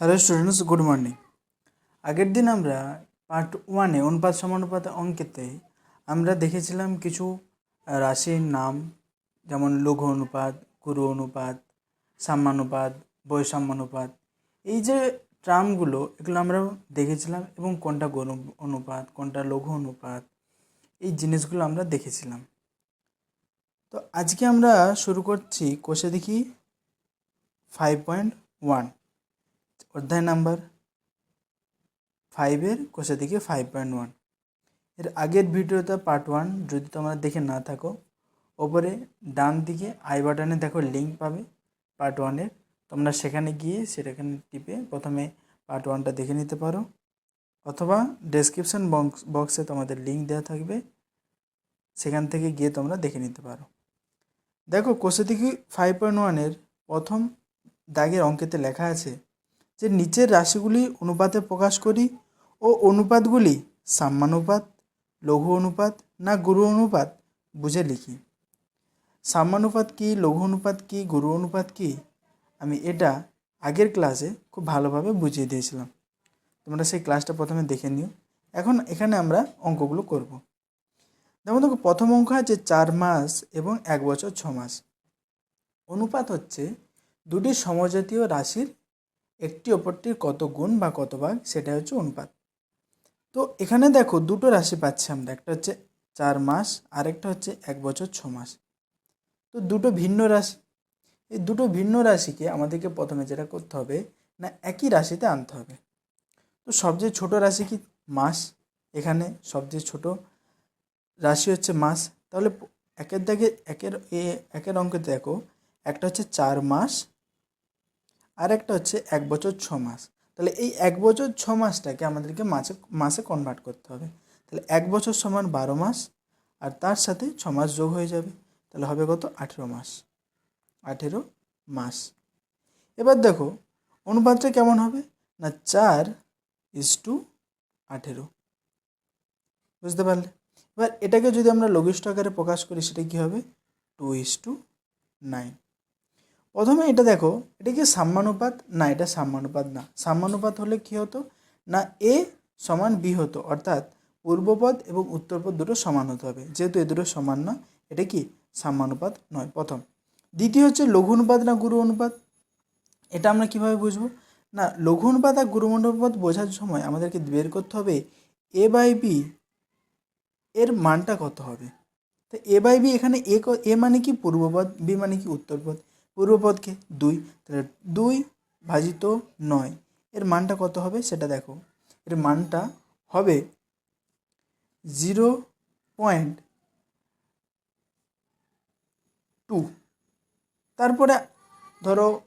Hello students good morning আগের দিন আমরা পার্ট ওয়ানে অনুপাত সমানুপাত অঙ্কেতে আমরা দেখেছিলাম কিছু রাশির নাম, যেমন লঘু অনুপাত, গুরু অনুপাত, সাম্যানুপাত, বৈষম্যানুপাত। এই যে ট্রামগুলো এগুলো আমরা দেখেছিলাম এবং কোনটা গরু অনুপাত, কোনটা লঘু অনুপাত, এই জিনিসগুলো আমরা দেখেছিলাম। তো আজকে আমরা শুরু করছি কোষে দেখি ফাইভ পয়েন্ট ওয়ান অধ্যায় নাম্বার ফাইভের কোষে দিকে ফাইভ পয়েন্ট ওয়ানের আগের ভিডিওটা পার্ট ওয়ান যদি তোমরা দেখে না থাকো, ওপরে ডান দিকে আই বাটনে দেখো লিঙ্ক পাবে পার্ট ওয়ানের তোমরা সেখানে গিয়ে সেটাখানে টিপে প্রথমে পার্ট ওয়ানটা দেখে নিতে পারো। অথবা ডেসক্রিপশন বক্স বক্সে তোমাদের লিঙ্ক দেওয়া থাকবে। সেখান থেকে গিয়ে তোমরা দেখে নিতে পারো। দেখো কোষে দিকে ফাইভ পয়েন্ট ওয়ানের প্রথম দাগের অঙ্কেতে লেখা আছে যে নিচের রাশিগুলি অনুপাতে প্রকাশ করি ও অনুপাতগুলি সাম্যানুপাত, লঘু অনুপাত না গুরু অনুপাত বুঝে লিখি। সাম্যানুপাত কী, লঘু অনুপাত কী, গুরু অনুপাত কী? আমি এটা আগের ক্লাসে খুব ভালোভাবে বুঝিয়ে দিয়েছিলাম। তোমরা সেই ক্লাসটা প্রথমে দেখে নিও। এখন এখানে আমরা অঙ্কগুলো করব। যেমন দেখো, প্রথম অঙ্ক আছে চার মাস এবং এক বছর ছ মাস। অনুপাত হচ্ছে দুটি সমজাতীয় রাশির একটি অপরটির কত গুণ বা কত ভাগ সেটা হচ্ছে অনুপাত। তো এখানে দেখো দুটো রাশি পাচ্ছি আমরা, একটা হচ্ছে চার মাস আর একটা হচ্ছে এক বছর ছ মাস। তো দুটো ভিন্ন রাশি। এই দুটো ভিন্ন রাশিকে আমাদেরকে প্রথমে যেটা করতে হবে, না একই রাশিতে আনতে হবে। তো সবচেয়ে ছোট রাশি কি? মাস। এখানে সবচেয়ে ছোট রাশি হচ্ছে মাস। তাহলে একের দাগে একের, এ, একের অঙ্কে দেখো, একটা হচ্ছে চার মাস আর একটা হচ্ছে এক বছর ছ মাস। তাহলে এই এক বছর ছ মাসটাকে আমাদেরকে মাসে মাসে কনভার্ট করতে হবে। তাহলে এক বছর সমান বারো মাস, আর তার সাথে ছ মাস যোগ হয়ে যাবে। তাহলে হবে কত? আঠেরো মাস। আঠেরো মাস। এবার দেখো, অনুপাতটা কেমন হবে? না, চার ইস টু আঠেরো। বুঝতে পারলে? এবার এটাকে যদি আমরা লঘিষ্ঠ আকারে প্রকাশ করি, সেটা কী হবে? টু ইস টু নাইন প্রথমে এটা দেখো, এটা কি সাম্যানুপাত? না, এটা সাম্যানুপাত না। সাম্যানুপাত হলে কি হতো? না, এ সমান বি হতো, অর্থাৎ পূর্বপদ এবং উত্তরপদ দুটো সমান হতে হবে। যেহেতু এ দুটো সমান না, এটা কি সাম্যানুপাত নয়। প্রথম। দ্বিতীয় হচ্ছে লঘু অনুপাত না গুরু অনুপাত এটা আমরা কীভাবে বুঝব? না লঘু অনুপাত আর গুরু অনুপাত বোঝার সময় আমাদেরকে বের করতে হবে এ বাই বি এর মানটা কত হবে? তো এ বাই বি এখানে এ এ মানে কি পূর্বপদ, বি মানে কি উত্তরপদ। পূর্বপদকে দুই, তাহলে দুই ভাজিত নয়। এর মানটা কত হবে সেটা দেখো। এর মানটা হবে জিরো পয়েন্ট টু। তারপরে ধরো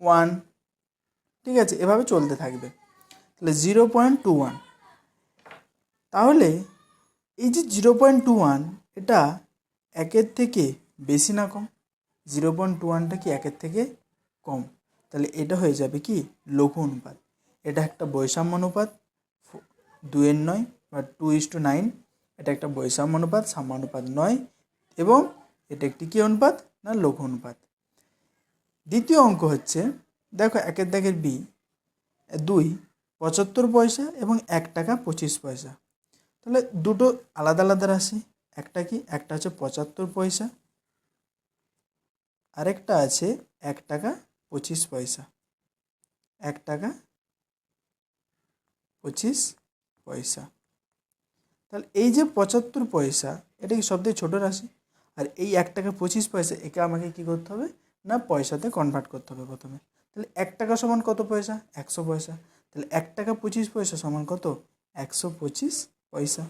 ওয়ান, ঠিক আছে, এভাবে চলতে থাকবে। তাহলে জিরো পয়েন্ট টু ওয়ান। তাহলে এই যে জিরো পয়েন্ট টু ওয়ান, এটা একের থেকে বেশি না কম? জিরো পয়েন্ট টু ওয়ানটা কি একের থেকে কম? তাহলে এটা হয়ে যাবে কি? লঘু অনুপাত। এটা একটা বৈষম্য অনুপাত দুয়ের নয় বা টু ইস টু নাইন এটা একটা বৈষম্য অনুপাত সাম্যানুপাত নয় এবং এটা একটি কী অনুপাত? না, লঘু অনুপাত। দ্বিতীয় অঙ্ক হচ্ছে, দেখো একের দাগের বি দুই, পঁচাত্তর পয়সা এবং এক টাকা পঁচিশ পয়সা। তাহলে দুটো আলাদা আলাদা রাশি, একটা কি? একটা হচ্ছে পঁচাত্তর পয়সা আরেকটা আছে এক টাকা পঁচিশ পয়সা। এক টাকা পঁচিশ পয়সা। তাহলে এই যে পঁচাত্তর পয়সা, এটা কি সবথেকে ছোটো রাশি? আর এই এক টাকা পঁচিশ পয়সা, একে আমাকে কী করতে হবে? না, পয়সাতে কনভার্ট করতে হবে প্রথমে। তাহলে এক টাকা সমান কত পয়সা? একশো পয়সা। তাহলে এক টাকা পঁচিশ পয়সা সমান কত? একশো পঁচিশ পয়সা।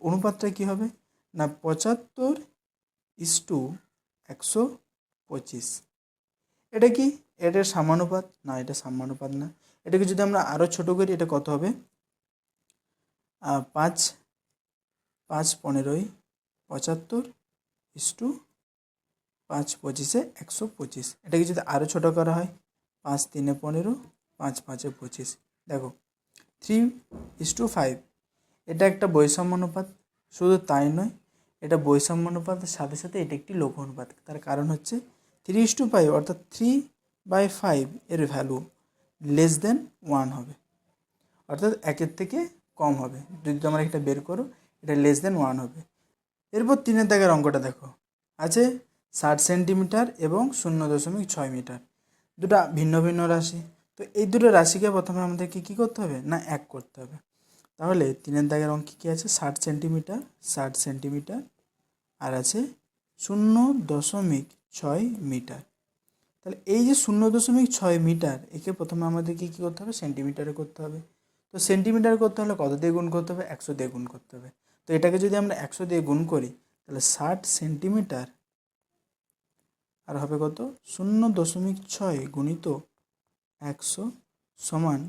অনুপাতটা কী হবে? না, পঁচাত্তর ইস টু একশো পঁচিশ। এটা কি? এটার সামানুপাত? না, এটা সামানুপাত না। এটাকে যদি আমরা আরও ছোটো করি, এটা কত হবে? পাঁচ পাঁচ পনেরোই, পঁচাত্তর ইস টু পাঁচ পঁচিশে একশো পঁচিশ। এটাকে যদি আরও ছোটো করা হয়, পাঁচ তিনে পনেরো, পাঁচ পাঁচে পঁচিশ। দেখো, থ্রি ইস টু ফাইভ। এটা একটা বৈষম্য অনুপাত। শুধু তাই নয় এটা বৈষম্য অনুপাতের সাথে সাথে এটা একটি লঘু অনুপাত। তার কারণ হচ্ছে থ্রি ইস টু ফাইভ অর্থাৎ থ্রি বাই ফাইভ এর ভ্যালু লেস দেন ওয়ান হবে। অর্থাৎ একের থেকে কম হবে। যদি তোমরা এটা বের করো, এটা লেস দেন ওয়ান হবে। এরপর তিনের দাগের অঙ্কটা দেখো। আছে ষাট সেন্টিমিটার এবং শূন্য দশমিক ছয় মিটার। দুটা ভিন্ন ভিন্ন রাশি। তো এই দুটো রাশিকে প্রথমে আমাদেরকে কী করতে হবে? না, এক করতে হবে। তাহলে তিনের দাগের অঙ্কে কী আছে? ষাট সেন্টিমিটার ষাট সেন্টিমিটার, আর আছে শূন্য দশমিক ছয় মিটার। তাহলে এই যে শূন্য দশমিক ছয় মিটার, একে প্রথমে আমাদেরকে কী করতে হবে? সেন্টিমিটারে করতে হবে। তো সেন্টিমিটার করতে হলে কত দিয়ে গুণ করতে হবে? একশো দিয়ে গুণ করতে হবে। তো এটাকে যদি আমরা একশো দিয়ে গুণ করি, তাহলে ষাট সেন্টিমিটার, আর হবে কত? শূন্য দশমিক ছয় গুণিত একশো সমান,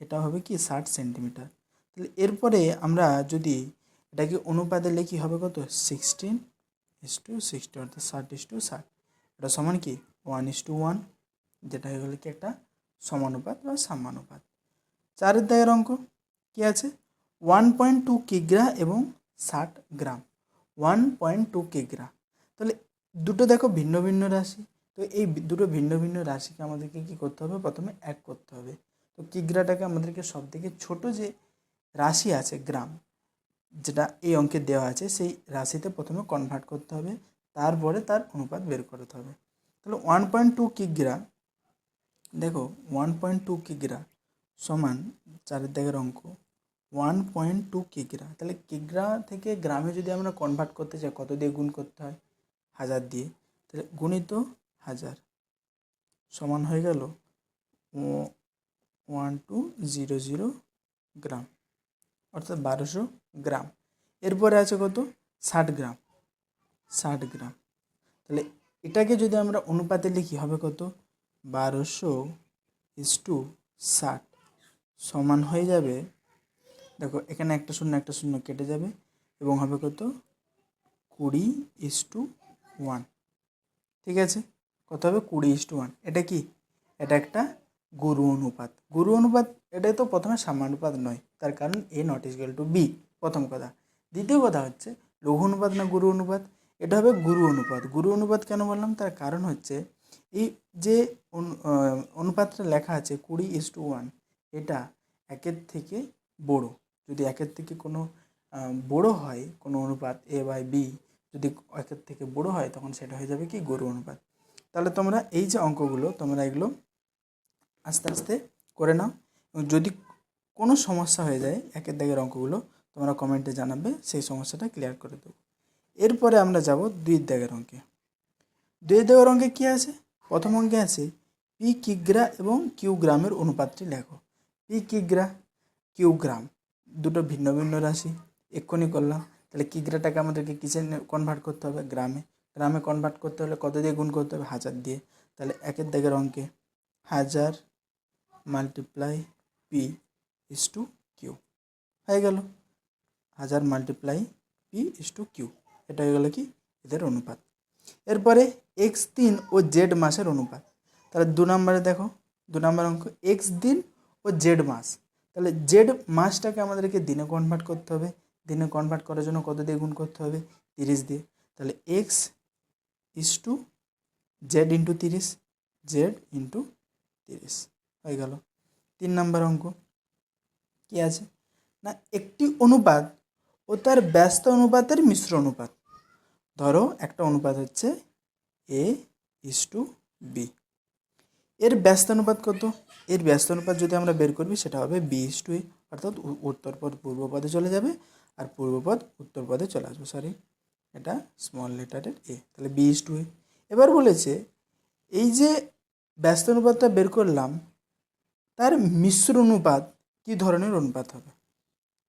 এটা হবে কি? ষাট সেন্টিমিটার। তাহলে এরপরে আমরা যদি এটাকে অনুপাতে লিখি হবে কত? সিক্সটিন ইস টু সিক্সটি অর্থাৎ ষাট ইস টু ষাট। এটা সমান কি? ওয়ান ইস টু ওয়ান যেটা হয়ে গেলো কি? একটা সমানুপাত বা সামানুপাত। চারের দায়ের অঙ্ক কী আছে? ওয়ান পয়েন্ট টু কিগ্রা এবং ষাট গ্রাম ওয়ান পয়েন্ট টু কিগ্রা তাহলে দুটো দেখো ভিন্ন ভিন্ন রাশি। তো এই দুটো ভিন্ন ভিন্ন রাশিকে আমাদেরকে কী করতে হবে? প্রথমে এক করতে হবে। তো কিগ্রাটাকে আমাদেরকে সব থেকে ছোটো যে রাশি আছে গ্রাম, যেটা এই অঙ্কে দেওয়া আছে, সেই রাশিতে প্রথমে কনভার্ট করতে হবে, তারপরে তার অনুপাত বের করতে হবে। তাহলে ওয়ান পয়েন্ট টু কিগ্রা, দেখো ওয়ান পয়েন্ট টু কিগ্রা সমান চারের অঙ্ক ওয়ান পয়েন্ট টু কিগ্রা। তাহলে কিগ্রা থেকে গ্রামে যদি আমরা কনভার্ট করতে চাই, কত দিয়ে গুণ করতে হয়? হাজার দিয়ে। তাহলে গুণিত হাজার সমান হয়ে গেল one two zero zero gram. অর্থাৎ বারোশো গ্রাম। এরপরে আছে কত? ষাট গ্রাম। ষাট গ্রাম। তাহলে এটাকে যদি আমরা অনুপাতে লিখি, হবে কত? বারোশো ইস টু ষাট। সমান হয়ে যাবে, দেখো এখানে একটা শূন্য একটা শূন্য কেটে যাবে এবং হবে কত? কুড়ি ইস টু ওয়ান ঠিক আছে? কত হবে? কুড়ি ইস টু ওয়ান এটা কি? এটা একটা গুরু অনুপাত। গুরু অনুপাত এটা তো প্রথমে সামানুপাত নয়, তার কারণ A not equal to B প্রথম কথা। দ্বিতীয় কথা হচ্ছে, লঘু অনুপাত না গুরু অনুপাত? এটা হবে গুরু অনুপাত। গুরু অনুপাত কেন বললাম? তার কারণ হচ্ছে, এই যে অনু- অনুপাতটা লেখা আছে কুড়ি ইস টু ওয়ান এটা একের থেকে বড়। যদি একের থেকে কোনো বড় হয়, কোনো অনুপাত এ বাই বি যদি একের থেকে বড় হয়, তখন সেটা হয়ে যাবে কি? গরু অনুপাত। তাহলে তোমরা এই যে অঙ্কগুলো, তোমরা এগুলো আস্তে আস্তে করে নাও। যদি কোনো সমস্যা হয়ে যায়, একের দাগের অঙ্কগুলো তোমরা কমেন্টে জানাবে, সেই সমস্যাটা ক্লিয়ার করে দেবো। এরপরে আমরা যাব দুই দাগের অঙ্কে। দুই দাগের অঙ্কে কী আছে? প্রথম অঙ্কে আছে, পি কিগ্রা এবং কিউ গ্রামের অনুপাতটি লেখো। পি কিগ্রা, কিউ গ্রাম, দুটো ভিন্ন ভিন্ন রাশি, এক্ষুনি করলাম। তাহলে কিগ্রাটাকে আমাদেরকে কিসে কনভার্ট করতে হবে? গ্রামে। গ্রামে কনভার্ট করতে হলে কত দিয়ে গুণ করতে হবে? হাজার দিয়ে। তাহলে একের দাগের অঙ্কে, হাজার multiply P is to Q হয়ে গেল। হাজার multiply P is to Q এটা হয়ে গেল কি? এদের অনুপাত। এরপরে এক্স দিন ও জেড মাসের অনুপাত। তাহলে দু নম্বরে দেখো, দু নম্বর অঙ্ক এক্স দিন ও জেড মাস। তাহলে জেড মাসটাকে আমাদেরকে দিনে কনভার্ট করতে হবে। দিনে কনভার্ট করার জন্য কত দিয়ে গুণ করতে হবে? তিরিশ দিয়ে। তাহলে X is to Z into তিরিশ জেড ইন্টু তিরিশ। হয়ে গেল। তিন নম্বর অঙ্ক। কী আছে? না, একটি অনুপাত ও তার ব্যস্ত অনুপাতের মিশ্র অনুপাত। ধরো একটা অনুপাত হচ্ছে এ ইস টু বি এর ব্যস্ত অনুপাত কত? এর ব্যস্ত অনুপাত যদি আমরা বের করবি সেটা হবে বি ইস টু এ অর্থাৎ উ- উত্তর পদ পূর্ব পদে চলে যাবে আর পূর্ব পদ উত্তর পদে চলে আসবে। সরি এটা স্মল লেটারের এ তাহলে বি ইস টু এ এবার বলেছে, এই যে ব্যস্ত অনুপাতটা বের করলাম তার মিশ্র অনুপাত কী ধরনের অনুপাত হবে?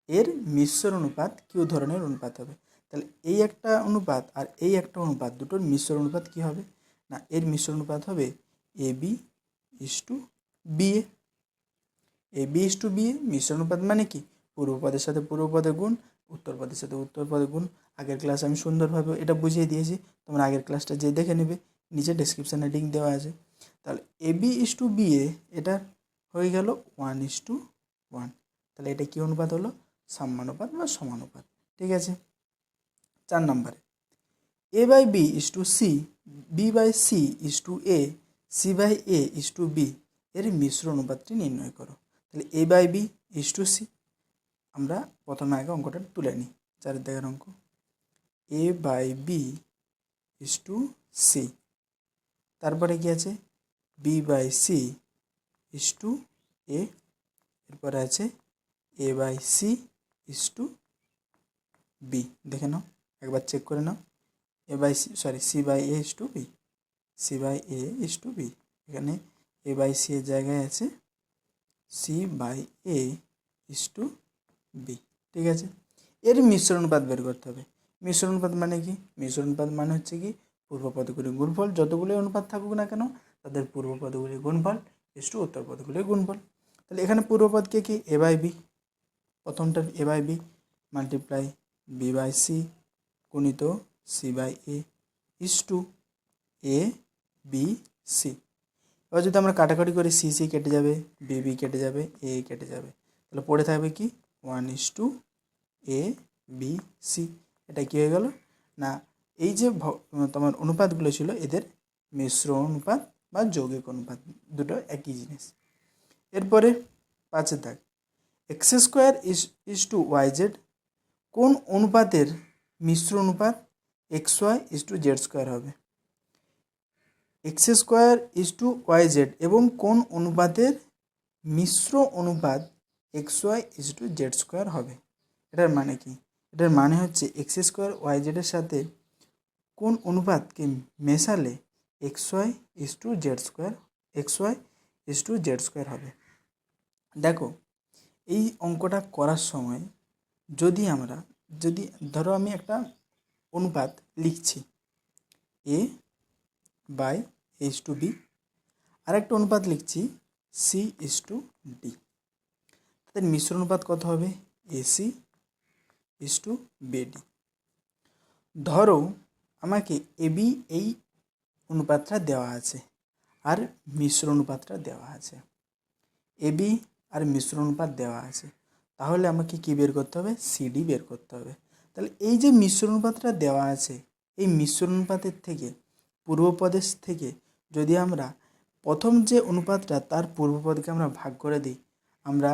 এর মিশ্র অনুপাত কী ধরনের অনুপাত হবে? তাহলে এই একটা অনুপাত আর এই একটা অনুপাত দুটোর মিশ্র অনুপাত কী হবে? না, এর মিশ্র অনুপাত হবে A B is to B A. B is to B A মিশ্র অনুপাত মানে কি? পূর্ব পদের সাথে পূর্ব পদের গুণ, উত্তর পদের সাথে উত্তর পদের গুণ। আগের ক্লাস আমি সুন্দরভাবে এটা বুঝিয়ে দিয়েছি, তোমরা আগের ক্লাসটা যে দেখে নেবে, নিচে ডেসক্রিপশানে লিঙ্ক দেওয়া আছে। তাহলে A B is to B A, এটা হয়ে গেল ওয়ান ইস টু ওয়ান তাহলে এটা কী অনুপাত হলো? সাম্যানুপাত বা সমানুপাত। ঠিক আছে? চার নম্বরে। A by B is to C B by C is to A C by A is to B এর মিশ্র অনুপাতটি নির্ণয় করো। তাহলে A by B is to C আমরা প্রথমে আগে অঙ্কটা তুলে নিই চারের দেখার অঙ্ক। A by B is to C তারপরে কি আছে? B by C is to A এরপরে আছে A by C is to B দেখে নাও, একবার চেক করে নাও। A by C sorry C by A is to B C by A is to B এখানে এ বাই সি এর জায়গায় আছে। C by A is to B ঠিক আছে? এর মিশ্র অনুপাত বের করতে হবে। মিশ্র অনুপাত মানে কি? মিশ্র অনুপাত মানে হচ্ছে কি? পূর্ব পদগুলির গুণফল। যতগুলি অনুপাত থাকুক না কেন, তাদের পূর্ব পদগুলির গুণফল ইস টু উত্তর পদগুলির গুণফল। তাহলে এখানে পূর্বপদকে কি এ বাই বি প্রথমটা A by B multiply B by C গুণিত C by A is to A B C এবার যদি আমরা কাটাকাটি করি সি সি কেটে যাবে বি বি কেটে যাবে এ কেটে যাবে। তাহলে পড়ে থাকবে কি? One is to A B C এটা কী হয়ে গেল? না, এই যে তোমার অনুপাতগুলো ছিল, এদের মিশ্র অনুপাত বা যৌগিক অনুপাত দুটো একই জিনিস। এরপরে পাঁচের দাগ। X square is is to Y Z, কোন অনুপাতের মিশ্র অনুপাত X Y is to Z square হবে? X square is to Y Z এবং কোন অনুপাতের মিশ্র অনুপাত X Y is to Z square হবে? এটার মানে কি? এটার মানে হচ্ছে এক্স স্কোয়ার ওয়াই জেডের সাথে কোন অনুপাতকে মেশালে X Y is to Z square X Y is to Z square হবে। দেখো, এই অঙ্কটা করার সময় যদি আমরা, যদি ধরো আমি একটা অনুপাত লিখছি A by H to B আরেকটা অনুপাত লিখছি সি ইস টু ডি তাদের মিশ্র অনুপাত কত হবে? এসি ইস টু বিডি ধরো, আমাকে এবি এই অনুপাতটা দেওয়া আছে আর মিশ্র অনুপাতটা দেওয়া আছে। এবি আর মিশ্র অনুপাত দেওয়া আছে। তাহলে আমাকে কি বের করতে হবে? সিডি বের করতে হবে। তাহলে এই যে মিশ্র অনুপাতটা দেওয়া আছে, এই মিশ্র অনুপাতের থেকে পূর্বপদেশ থেকে যদি আমরা প্রথম যে অনুপাতটা তার পূর্বপদকে আমরা ভাগ করে দিই, আমরা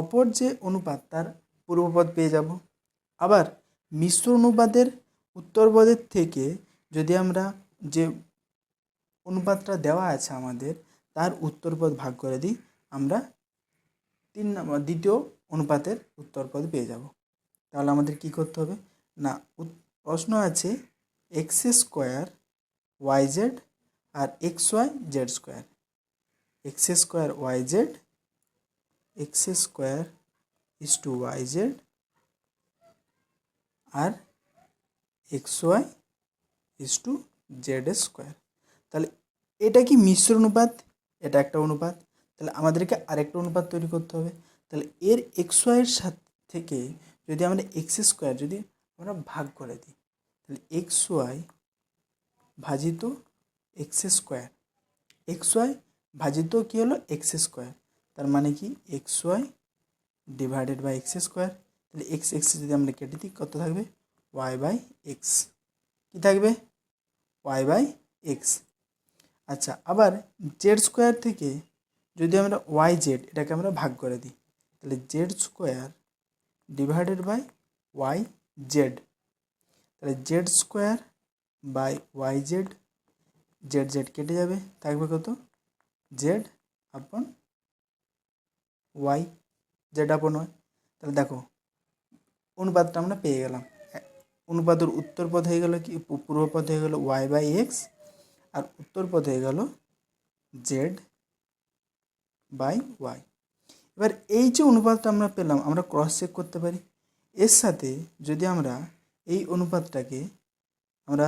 অপর যে অনুপাত তার পূর্বপদ পেয়ে যাব। আবার মিশ্র অনুপাতের উত্তরপদের থেকে যদি আমরা যে অনুপাতটা দেওয়া আছে আমাদের, তার উত্তরপদ ভাগ করে দিই, আমরা তিন নম্বর দ্বিতীয় অনুপাতের উত্তরপদ পেয়ে যাব। তাহলে আমাদের কি করতে হবে? না প্রশ্ন আছে x square Y Z R X Y Z square. X square Y Z, X square is to Y Z R X Y is to Z square তাহলে এটা কি মিশ্র অনুপাত? এটা একটা অনুপাত। তাহলে আমাদেরকে আরেকটা অনুপাত তৈরি করতে হবে। তাহলে এর এক্স ওয়াইয়ের সাথে থেকে যদি আমরা এক্স স্কোয়ার যদি আমরা ভাগ করে দিই, তাহলে এক্স ওয়াই ভাজিত এক্স স্কোয়ার এক্স ওয়াই ভাজিত কী হলো? এক্স স্কোয়ার তার মানে কি? X Y divided by X square তাহলে এক্স এক্স যদি আমরা কেটে দিই, কত থাকবে? ওয়াই বাই এক্স কী থাকবে? ওয়াই বাই এক্স আচ্ছা আবার জেড স্কোয়ার থেকে যদি আমরা ওয়াই জেড এটাকে আমরা ভাগ করে দিই, তাহলে Z square divided by Y Z তাহলে Z square by Y Z Z Z কেটে যাবে, থাকবে কত? জেড আপন ওয়াই জেড আপন ওয়াই তাহলে দেখো, অনুপাতটা আমরা পেয়ে গেলাম। অনুপাতের উত্তর পদ হয়ে গেল কি? পূর্ব পদ হয়ে গেল ওয়াই বাই এক্স আর উত্তর পদ হয়ে গেল জেড বাই ওয়াই এবার এই যে অনুপাতটা আমরা পেলাম, আমরা ক্রস চেক করতে পারি। এর সাথে যদি আমরা এই অনুপাতটাকে আমরা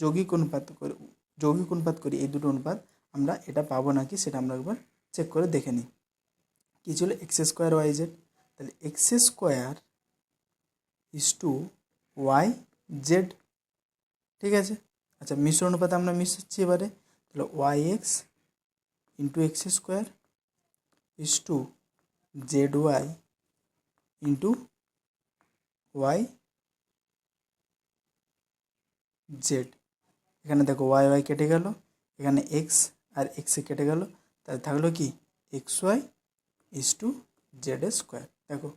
যৌগিক অনুপাত করে, যৌগিক অনুপাত করি, এই দুটো অনুপাত, আমরা এটা পাবো নাকি সেটা আমরা একবার চেক করে দেখে নিই। কী ছিল? এক্স স্কোয়ার ওয়াই জেড তাহলে X square is to Y Z. ঠিক আছে? আচ্ছা মিশ্র অনুপাত আমরা মিশাচ্ছি এবারে। তাহলে Y X into X square is to Z Y into Y Z. এখানে দেখো ওয়াই ওয়াই কেটে গেল, এখানে এক্স আর এক্সে কেটে গেল। তাহলে থাকল কি? X Y is to Z square. দেখো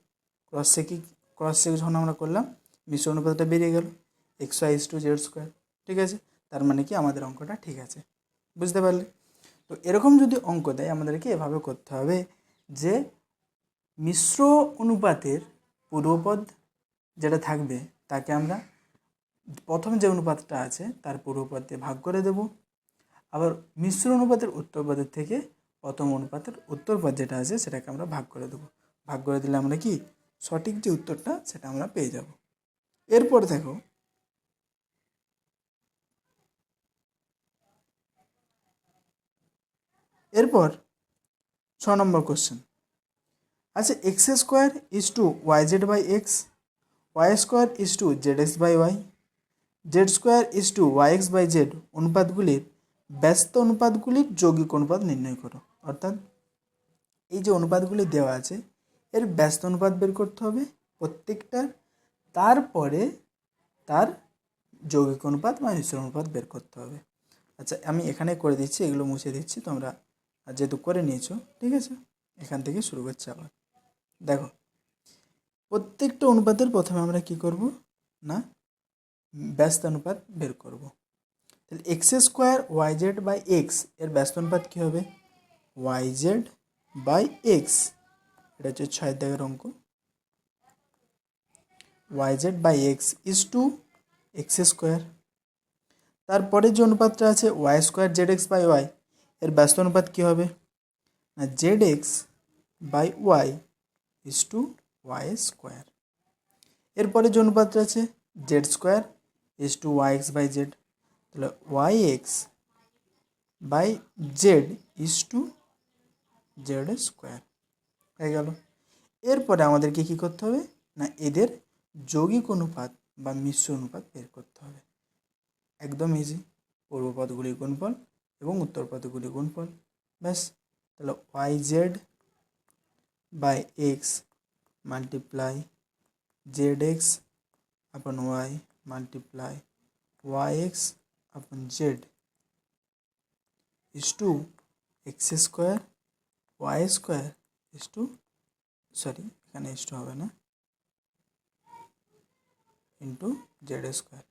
ক্রস চেকিং ক্রস চেক যখন আমরা করলাম মিশ্র অনুপাতটা বেরিয়ে গেল। X Y to Z square ঠিক আছে? তার মানে কি? আমাদের অঙ্কটা ঠিক আছে। বুঝতে পারলে? তো এরকম যদি অঙ্ক দেয়, আমাদেরকে এভাবে করতে হবে যে মিশ্র অনুপাতের পূর্বপদ যেটা থাকবে, তাকে আমরা প্রথম যে অনুপাতটা আছে, তার পূর্বপদ দিয়ে ভাগ করে দেব। আবার মিশ্র অনুপাতের উত্তরপদের থেকে প্রথম অনুপাতের উত্তরপদ যেটা আছে, সেটাকে আমরা ভাগ করে দেবো। ভাগ করে দিলে আমরা কি? সঠিক যে উত্তরটা, সেটা আমরা পেয়ে যাব। এরপর দেখো। এরপর ছ নম্বর কোশ্চেন আচ্ছা X square is to Y Z by X Y square is to Z X by Y Z square is to Y X by Z অনুপাতগুলির ব্যস্ত অনুপাতগুলির যৌগিক অনুপাত নির্ণয় করো। অর্থাৎ এই যে অনুপাতগুলি দেওয়া আছে, এর ব্যস্ত অনুপাত বের করতে হবে প্রত্যেকটার তারপরে তার যৌগিক অনুপাত বা মিশ্র অনুপাত বের করতে হবে। আচ্ছা আমি এখানে করে দিচ্ছি, এগুলো মুছে দিচ্ছি, তোমরা যেহেতু করে নিয়েছো, ঠিক আছে? এখান থেকে শুরু করছি আবার। দেখো, প্রত্যেকটা অনুপাতের প্রথমে আমরা কি করব? না, ব্যস্ত অনুপাত বের করব। তাহলে X square Y Z by X, এর ব্যস্ত অনুপাত কী হবে? ওয়াই জেড বাই এক্স, এটা হচ্ছে ছয় দাগের অঙ্ক। Z by X is to X square তারপরে যে অনুপাতটা আছে Y square Z X by Y এর ব্যস্ত অনুপাত কী হবে? না Z X by Y is to Y square এরপরে যে অনুপাতটা আছে Z square is to Y X by Z তাহলে Y X by Z is to Z square হয়ে গেল। এরপরে আমাদেরকে কী করতে হবে? না, এদের যৌগিক অনুপাত বা মিশ্র অনুপাত বের করতে হবে। একদম ইজি পূর্বপদগুলি গুণফল এবং উত্তরপদগুলি গুণফল। ব্যাস, তাহলে Y Z by X multiply Z X upon Y multiply Y X upon Z is to X square Y square is to sorry এখানে ইস টু হবে না। ইন্টু জেড স্কোয়ার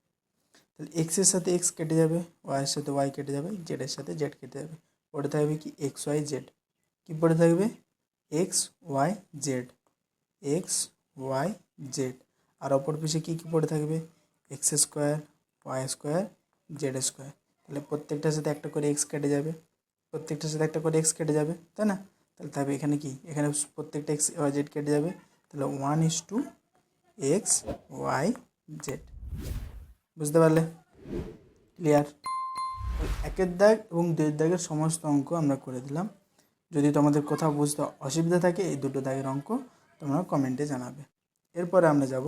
তাহলে এক্সের সাথে এক্স কেটে যাবে ওয়াইয়ের সাথে ওয়াই কেটে যাবে জেডের সাথে জেড কেটে যাবে পড়ে থাকবে কি এক্স ওয়াই জেড কী পড়ে থাকবে X Y Z X Y Z আর অপর পিছে কী কী পড়ে থাকবে X square Y square Z square তাহলে প্রত্যেকটার সাথে একটা করে এক্স কেটে যাবে প্রত্যেকটার সাথে একটা করে এক্স কেটে যাবে তাই না তাহলে থাকবে এখানে কি এখানে প্রত্যেকটা এক্স ওয়াই জেড কেটে যাবে তাহলে one is to X Y Z. বুঝতে পারলে? ক্লিয়ার একের দাগ এবং দুই দাগের সমস্ত অঙ্ক আমরা করে দিলাম। যদি তোমাদের কোথাও বুঝতে অসুবিধা থাকে, এই দুটো দাগের অঙ্ক তোমরা কমেন্টে জানাবে। এরপরে আমরা যাব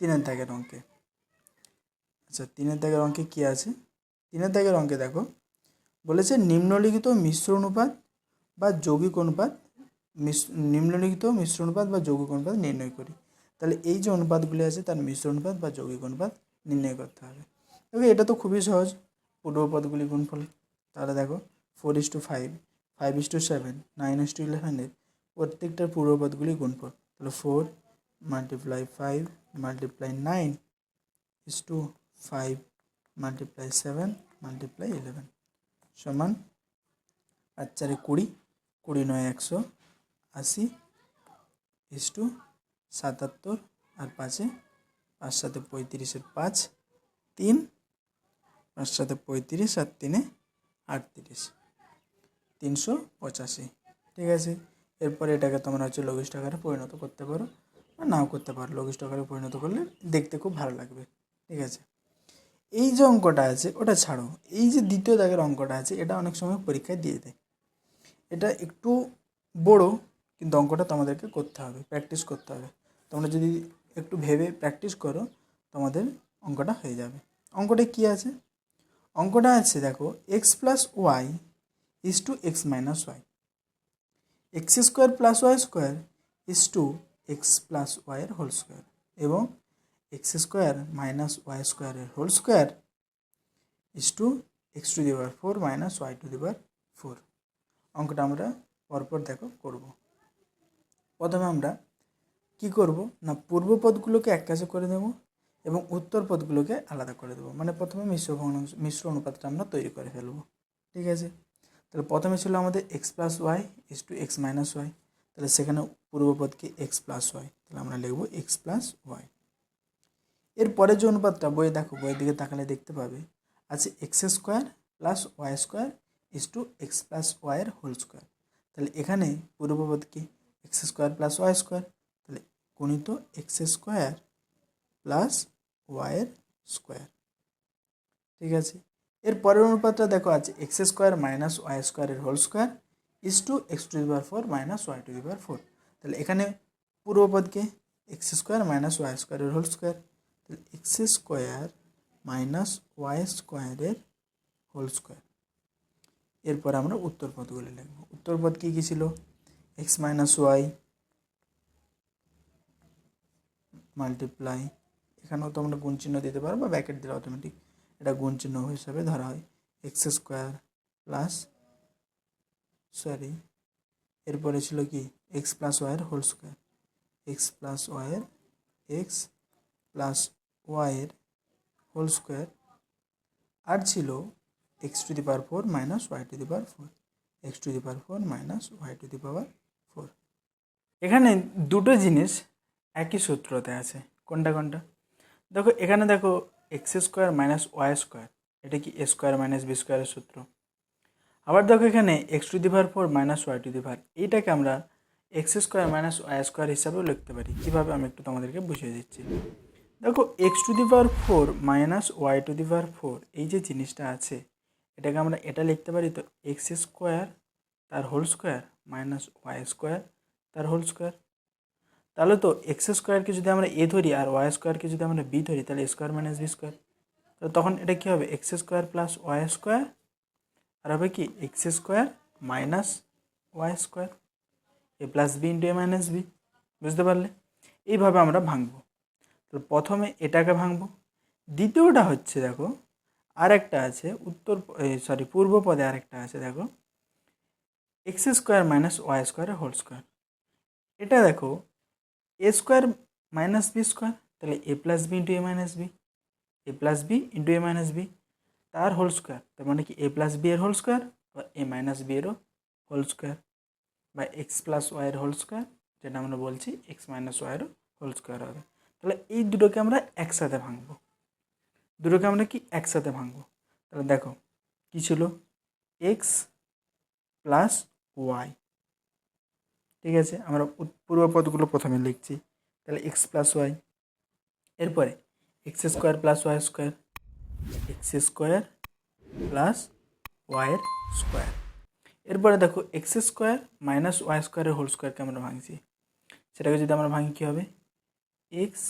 তিনের দাগের অঙ্কে। আচ্ছা তিনের দাগের অঙ্কে কী আছে? তিনের দাগের অঙ্কে দেখো, বলেছে নিম্নলিখিত মিশ্র অনুপাত বা যৌগিক অনুপাত নিম্নলিখিত মিশ্র অনুপাত বা যৌগিক অনুপাত নির্ণয় করি। তাহলে এই যে অনুপাতগুলি আছে তার মিশ্র অনুপাত বা যৌগিক অনুপাত নির্ণয় করতে হবে। তবে এটা তো খুবই সহজ। পূর্বপদগুলি গুণফল। তাহলে দেখো four is to five five is to seven nine is to ইলেভেনের প্রত্যেকটার পূর্বপদগুলি গুণফল। তাহলে four multiply five multiply nine is to five multiply seven multiply eleven সমান আর চারে কুড়ি কুড়ি নয় একশো আশি ইস টু সাতাত্তর আর পাঁচে পাঁচ সাথে পঁয়ত্রিশের পাঁচ, তিন, পাঁচ সাথে পঁয়ত্রিশ আর তিনে আটত্রিশ। তিনশো পঁচাশি। ঠিক আছে? এরপরে এটাকে তোমরা হচ্ছে লঘিষ্ঠ আকারে পরিণত করতে পারো বা নাও করতে পারো। লঘিষ্ঠ আকারে পরিণত করলে দেখতে খুব ভালো লাগবে। ঠিক আছে? এই যে অঙ্কটা আছে, ওটা ছাড়ো। এই যে দ্বিতীয় দাগের অঙ্কটা আছে, এটা অনেক সময় পরীক্ষায় দিয়ে দেয়। এটা একটু বড়, কিন্তু অঙ্কটা তোমাদেরকে করতে হবে, প্র্যাকটিস করতে হবে। তোমরা যদি একটু ভেবে প্র্যাকটিস করো তোমাদের অঙ্কটা হয়ে যাবে। অঙ্কটা কী আছে? অঙ্কটা আছে, দেখো X plus Y is to X minus Y X square plus Y square is to X plus ওয়াইয়ের হোল স্কোয়ার এবং এক্স স্কোয়ার মাইনাস ওয়াই স্কোয়ারের whole square is to X to the four minus Y to the four অঙ্কটা আমরা পরপর দেখো করব। প্রথমে আমরা কি করব? না, পূর্ব পদগুলোকে এক কাছে করে দেব এবং উত্তর পদগুলোকে আলাদা করে দেবো। মানে প্রথমে মিশ্র ভগ্নাংশ মিশ্র অনুপাতটা আমরা তৈরি করে ফেলব। ঠিক আছে? তাহলে প্রথমে ছিল আমাদের X plus Y is to X minus Y তাহলে সেখানে পূর্বপদকে এক্স প্লাস ওয়াই তাহলে আমরা লিখব এক্স প্লাস ওয়াই এর পরের যে অনুপাতটা, বইয়ে দেখো, বইয়ের দিকে তাকালে দেখতে পাবে। আছে X square plus Y square is to X plus ওয়াইয়ের হোল স্কোয়ার তাহলে এখানে পূর্বপদকে X square plus Y square গণিত এক্স স্কোয়ার প্লাস ওয়াইয়ের স্কোয়ার। ঠিক আছে? এর পরের অনুপাতটা দেখো আছে এক্স স্কোয়ার মাইনাস ওয়াই স্কোয়ারের whole square is to X to the power four minus Y to the power four তাহলে এখানে পূর্বপদকে এক্স স্কোয়ার মাইনাস ওয়াই স্কোয়ারের হোল স্কোয়ার। তাহলে এক্স স্কোয়ার মাইনাস ওয়াই স্কোয়ারের হোল স্কোয়ার। এরপর আমরা উত্তর পদগুলি লিখব। উত্তর পদ কী কী ছিল? এক্স মাইনাস ওয়াই মাল্টিপ্লাই এখানেও তোমরা গুণ চিহ্ন দিতে পারো বা ব্যাকেট দিলে অটোমেটিক এটা গুণ চিহ্ন হিসাবে ধরা হয়। এক্স স্কোয়ার প্লাস সরি এরপরে ছিল কি? এক্স প্লাস ওয়াইয়ের হোল স্কোয়ার এক্স প্লাস ওয়াইয়ের এক্স প্লাস ওয়াইয়ের হোল স্কোয়ার আর ছিল X to the power four minus Y to the power four X to the power four minus Y to the power four এখানে দুটো জিনিস একই সূত্রতে আছে। কোনটা কোনটা? দেখো, এখানে দেখো X square minus Y square এটা কি এ স্কোয়ার মাইনাস বি স্কোয়ারের সূত্র? আবার দেখো এখানে X to the power four minus Y to the power এইটাকে আমরা X square minus Y square হিসাবেও লিখতে পারি। কীভাবে? আমি একটু তোমাদেরকে বুঝিয়ে দিচ্ছি। দেখো X to the four minus Y to the four এই যে জিনিসটা আছে, এটাকে আমরা এটা লিখতে পারি তো এক্স স্কোয়ার তার whole square minus Y square তার হোল স্কোয়ার তাহলে তো এক্স স্কোয়ারকে যদি আমরা এ ধরি আর ওয়াই স্কোয়ারকে যদি আমরা বি ধরি, তাহলে স্কোয়ার মাইনাস বি স্কোয়ার। তো তখন এটা কী হবে? X square plus Y square আর হবে কি? X square minus Y square. A plus B into A minus B বুঝতে পারলে? এইভাবে আমরা ভাঙবো। তো প্রথমে এটাকে ভাঙবো। দ্বিতীয়টা হচ্ছে, দেখো, আরেকটা আছে, উত্তর সরি পূর্ব পদে আরেকটা আছে, দেখো। এক্স স্কোয়ার মাইনাস ওয়াই স্কোয়ারের হোল স্কোয়ার এটা দেখো a square minus b square তাহলে a plus b into a minus b a plus b into a minus b তার হোল স্কোয়ার তার মানে কি এ প্লাস বি এর হোল স্কোয়ার বা এ মাইনাস বি এরও হোল স্কোয়ার বা x plus ওয়াইয়ের হোল স্কোয়ার যেটা আমরা বলছি এক্স মাইনাস ওয়াইয়েরও হোল স্কোয়ার হবে। তাহলে এই দুটোকে আমরা একসাথে ভাঙবো। দুটোকে আমরা কি একসাথে ভাঙবো? তাহলে দেখো, কী ছিল? এক্স প্লাস ওয়াই ঠিক আছে? আমরা পূর্বপদগুলো প্রথমে লিখছি। তাহলে এক্স প্লাস ওয়াই এরপরে x square plus y square x square plus ওয়াইয়ের স্কোয়ার এরপরে দেখো এক্স স্কোয়ার মাইনাস ওয়াই স্কোয়ারের হোল স্কোয়ারকে আমরা ভাঙছি। সেটাকে যদি আমরা ভাঙি, কী হবে? এক্স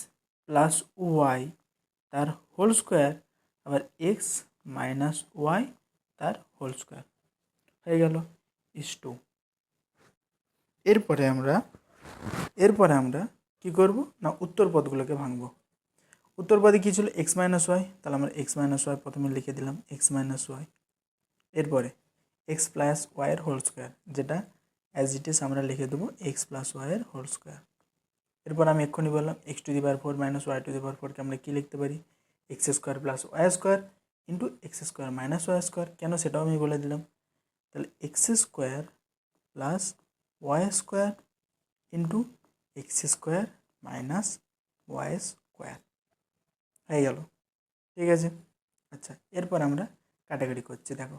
প্লাস ওয়াই তার হোল স্কোয়ার আবার এক্স মাইনাস ওয়াই তার হোল স্কোয়ার হয়ে গেল। ইস টু এরপরে আমরা এরপরে আমরা কি করব? না, উত্তর পদগুলোকে ভাঙব। উত্তর পদে কী ছিল? এক্স মাইনাস ওয়াই তাহলে আমরা এক্স মাইনাস ওয়াই প্রথমে লিখে দিলাম এক্স মাইনাস ওয়াই এরপরে এক্স প্লাস ওয়াইয়ের হোল স্কোয়ার যেটা অ্যাজ ইট ইস আমরা লিখে দেবো এক্স প্লাস ওয়াইয়ের হোল স্কোয়ার এরপর আমি এক্ষুনি বললাম x to the power four minus y to the power ফোরকে আমরা কী লিখতে পারি? X square plus y square into x square minus y square কেন সেটাও আমি বলে দিলাম। তাহলে x square plus y square into x square minus y square হয়ে গেল। ঠিক আছে? আচ্ছা এরপর আমরা কাটাকাটি করছি, দেখো।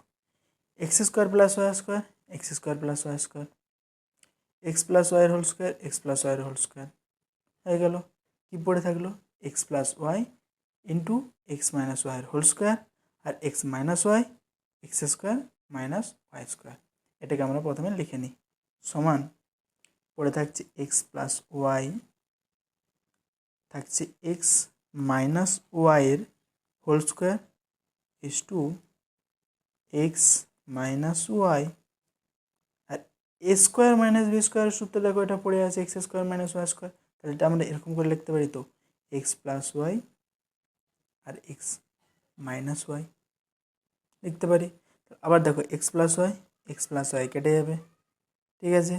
X square plus y square x square plus y square x plus ওয়াইয়ের হোল স্কোয়ার এক্স প্লাস ওয়াইয়ের হোল স্কোয়ার হয়ে গেল। কী পড়ে থাকল? X plus y into x minus ওয়াইয়ের হোল স্কোয়ার আর x minus y x square minus y square এটাকে আমরা প্রথমে লিখে নিই। সমান পড়ে থাকছে এক্স প্লাস ওয়াই থাকছে এক্স মাইনাস ওয়াইয়ের whole square is to x minus y R A square minus b স্কোয়ারের সূত্র দেখো, এটা পড়ে আছে x square minus y square তাহলে এটা আমরা এরকম করে লিখতে পারি তো এক্স প্লাস ওয়াই আর এক্স মাইনাস ওয়াই লিখতে পারি। আবার দেখো x plus y x plus y কেটে যাবে। ঠিক আছে?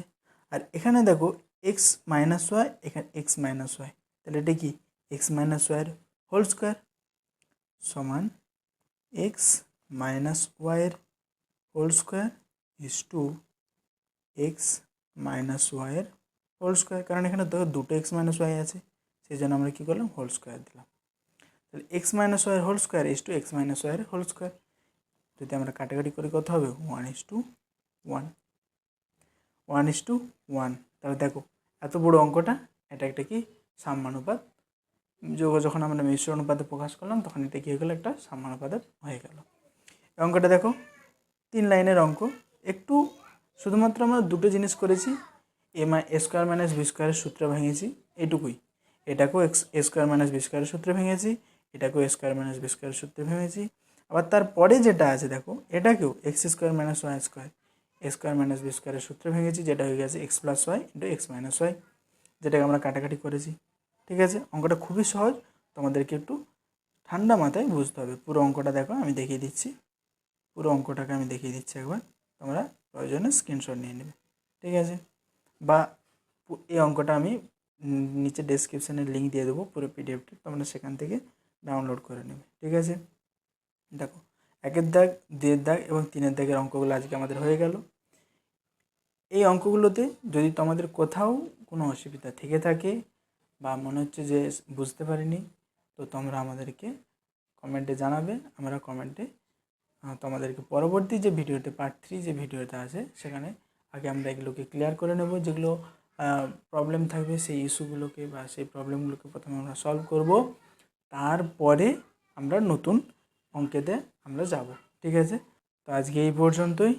আর এখানে দেখো এক্স মাইনাস ওয়াই এখানে এক্স মাইনাস ওয়াই তাহলে এটা কি? এক্স মাইনাস ওয়াইয়ের হোল স্কোয়ার সমান এক্স মাইনাস ওয়াইয়ের whole square is to x minus ওয়াইয়ের হোল স্কোয়ার কারণ এখানে দেখো দুটো এক্স মাইনাস ওয়াই আছে, সেই জন্য আমরা কী করলাম? হোল স্কোয়ার দিলাম। তাহলে এক্স মাইনাস ওয়াইয়ের whole square is to x minus ওয়াইয়ের হোল স্কোয়ার যদি আমরা কাটাকাটি করে কত হবে? One is to one one is to one তাহলে দেখো, এত বড় অঙ্কটা, এটা একটা কি? সাম্যানুপাত। যোগ যখন আমরা মিশ্র অনুপাতে প্রকাশ করলাম, তখন এটা কী হয়ে গেলো? একটা সাম্যানুপাতে হয়ে গেল। অঙ্কটা দেখো, তিন লাইনের অঙ্ক। একটু শুধুমাত্র আমরা দুটো জিনিস করেছি, এ মাই এ স্কোয়ার মাইনাস বি স্কোয়ারের সূত্রে ভেঙেছি, এটুকুই। এটাকেও এক্স স্কোয়ার মাইনাস বি স্কোয়ারের সূত্রে ভেঙেছি, এটাকেও স্কোয়ার মাইনাস বি স্কোয়ারের সূত্রে ভেঙেছি। আবার তারপরে যেটা আছে দেখো, এটাকেও x square minus y square square minus b স্কোয়ারের সূত্রে ভেঙেছি, যেটা হয়ে গেছে x plus y into x minus y যেটাকে আমরা কাটাকাটি করেছি। ঠিক আছে? অঙ্কটা খুবই সহজ। তোমাদেরকে একটু ঠান্ডা মাথায় বুঝতে হবে। পুরো অঙ্কটা দেখো, আমি দেখিয়ে দিচ্ছি। পুরো অঙ্কটাকে আমি দেখিয়ে দিচ্ছি একবার। তোমরা প্রয়োজনে স্ক্রিনশট নিয়ে নেবে। ঠিক আছে? বা এই অঙ্কটা আমি নিচে ডেসক্রিপশানে লিঙ্ক দিয়ে দেবো, পুরো পিডিএফটা তোমরা সেখান থেকে ডাউনলোড করে নেবে। ঠিক আছে? দেখো, একের দাগ দুয়ের দাগ এবং তিনের দাগের অঙ্কগুলো আজকে আমাদের হয়ে গেল। এই অঙ্কগুলোতে যদি তোমাদের কোথাও কোনো অসুবিধা থেকে থাকে বা মনে হচ্ছে যে বুঝতে পারিনি, তো তোমরা আমাদেরকে কমেন্টে জানাবে। আমরা কমেন্টে তোমাদেরকে পরবর্তী যে ভিডিওতে পার্ট থ্রি যে ভিডিওটা আছে, সেখানে আগে আমরা এগুলোকে ক্লিয়ার করে নেব। যেগুলো প্রবলেম থাকবে, সেই ইস্যুগুলোকে বা সেই প্রবলেমগুলোকে প্রথমে আমরা সলভ করব। তারপরে আমরা নতুন অঙ্কেতে আমরা যাব। ঠিক আছে? তো আজকে এই পর্যন্তই।